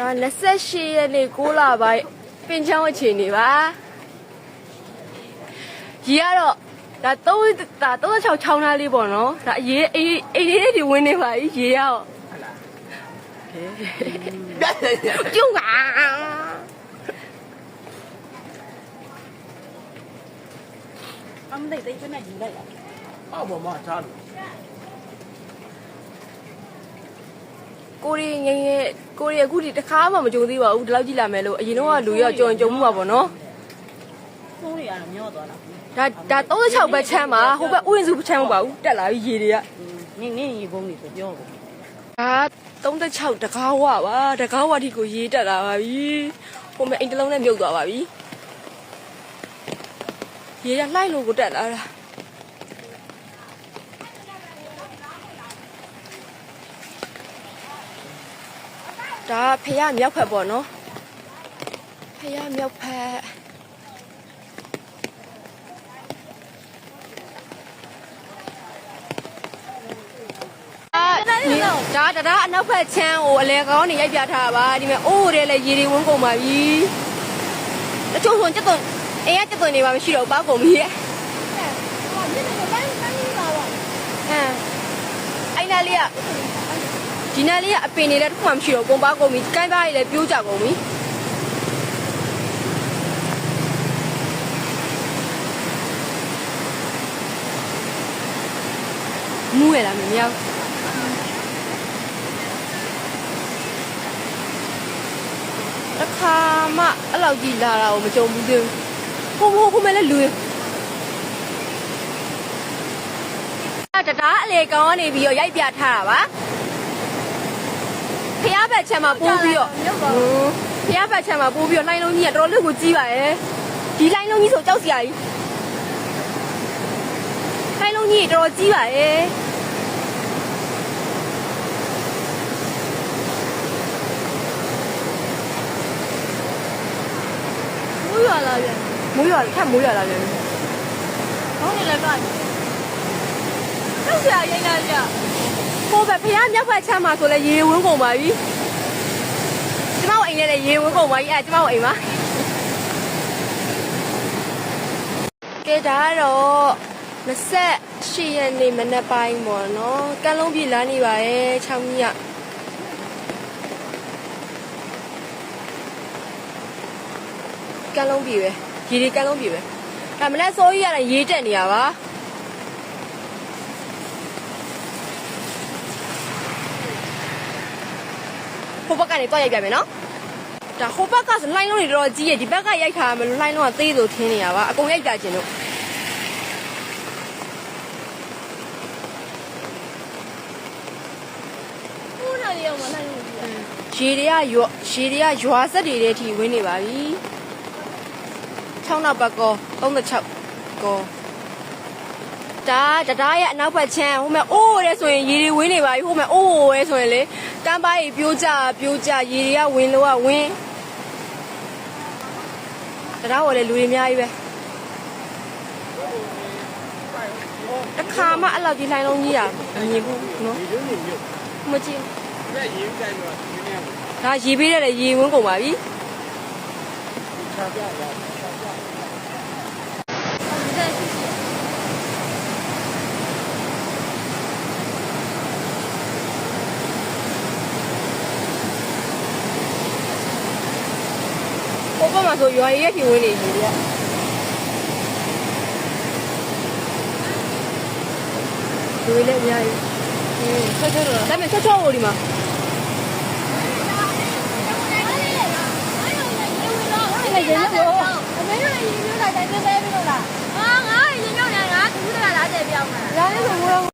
ဒါ28ရက်နေ့6လပိုင်းပင်ချောင်းအခြေအနေပါရေကတော့ဒါ3ဒါ36ချောင်းသားလေးပေါ့နော်ဒါအရေးအေးအေးလေးတွေဝင်နေပါပြီရေရောကျုံကအမသိသိချင်တဲ့ယူလိုက်လားအောက်ပေါ်မှာထားလို့ ကိုရီငယ်ငယ်ကိုရီအခုဒီတစ်ခါမှမကြုံသေးပါဘူးဒီလောက်ကြည့်လာမယ်လို့အရင်တော့ကလူရောကြုံကြုံမှုပါပေါ့နော်ဖုန်းတွေကတော့မျောသွားတာဒါဒါ36ဘက်ချမ်းပါဟိုဘက်ဥယျာဉ်စုချမ်းမပါဘူးတက်လာပြီရေတွေကနင်းနင်းရေပုံးတွေဆိုပြောကုန်ဒါ36တကားဝပါတကားဝတိကိုရေးတက်လာပါပြီဟိုမဲ့အိမ်တစ်လုံးနဲ့မြုပ်သွားပါပြီရေရလှိုက်လို့ကိုတက်လာတာ ဒါဖះမြောက်ဖက်ပေါ့နော်ဖះမြောက်ဖက်အာဒီဒါဒါဒါအနောက်ဖက်ချမ်းကိုအလဲကောင်းနေရိုက်ပြထားတာပါဒီမဲ့အိုးရဲလဲရေတွေဝန်းကုန်ပါပြီတချို့ဆိုကြက်သွန်အိမ်ကကြက်သွန်နေပါမရှိတော့ဘူးပါကုန်ပြီရဲ့ဟမ်အိုင်နာလေးက ဒီနာလေးကအပင်နေလဲတစ်ခုမှမရှိတော့ဘူးကုန်ပါကုန်ပြီကိုင်းသားကြီးလည်းပြိုးကြကုန်ပြီမူးရလားမမြောက်တစ်ခါမှအဲ့လောက်ကြီးလာတာကိုမကြုံဘူးသေးဘူးဟိုဟိုဟိုမဲလဲလူရအဲ့တတားအလေကောင်းကနေပြီးတော့ရိုက်ပြထားတာပါ ဖျားဘက်ချက်မှာပိုးပြီးတော့ဖျားဘက်ချက်မှာပိုးပြီးတော့လိုင်းလုံးကြီးကတော်တော်လေးကိုကြီးပါရဲ့ဒီလိုင်းလုံးကြီးဆိုကြောက်စရာကြီးလိုင်းလုံးကြီးတော်တော်ကြီးပါရဲ့မူးရလာပြန်မိုးရွာထပ်မိုးရွာလာပြန်ပြီဟောင်းနေလည်းကနေတော့ဆရာရိတ်လာကြ ဟိုဘက်ဖះမြောက်ဘက်ချမ်းမှာဆိုလဲရေဝန်းကုန်ပါပြီကျမတို့အိမ်နဲ့လည်းရေဝန်းကုန်ပါပြီအဲကျမတို့အိမ်ပါကဲဒါကတော့28ရက်နေ့မနက်ပိုင်းပေါ့နော်ကန်းလုံးပြည်လမ်းနေပါရဲ့ချောင်းကြီးကကန်းလုံးပြည်ပဲရေတွေကန်းလုံးပြည်ပဲဒါမနက်စောကြီးရတယ်ရေတက်နေရပါ ဟိုဘက်ကနေတော့ရိုက်ပြမယ်နော်ဒါဟိုဘက်ကဆိုလိုင်းလုံးတွေတော်တော်ကြီးရဲ့ဒီဘက်ကရိုက်ထားမလို့လိုင်းလုံးကသေးလို့ထင်းနေရပါအကုန်ရိုက်ပြခြင်းလို့ဖုန်းတွေရောမလိုက်လို့ကြည့်ရေတွေကရွရေတွေကရွာဆက်တွေတဲ့ထိဝင်းနေပါပြီ6နောက်ဘက်ကော36ကောဒါတဒါရဲ့အနောက်ဘက်ချမ်းဟိုမဲ့အိုးရဲဆိုရင်ရေတွေဝင်းနေပါပြီဟိုမဲ့အိုးရဲဆိုရင်လေ ကမ်းပါးကြီးပြိုးကြပြိုးကြရေတွေကဝင်းလို့ကဝင်းတဒါဝယ်လေလူတွေအများကြီးပဲတစ်ခါမှအဲ့လောက်ကြီးလှိုင်းလုံးကြီးတာမမြင်ဘူးနော်ဒီလိုနေမြို့မကြည့်ဒါရေးဥတိုင်းတော့ဒီနေ့ကဒါရေပေးတဲ့လေရေဝင်းကုန်ပါပြီခြားပြတာ ဟိုဘက်မှာဆိုရွာရည်ရဲ့ဖြေဝင်းနေရေတွေကဒီလေအများကြီးဟင်းဆက်ချက်တော့ဒါပေမဲ့ချက်ချောကိုဒီမှာအဲ့ဒါရေရောအမေတို့လည်းရေမျိုးလိုက်တိုင်းပဲပဲလို့လားဟာငါရေမျိုးနဲ့ငါသူ့တလာလာတဲ့ပြောင်းလာဒါလည်းဆို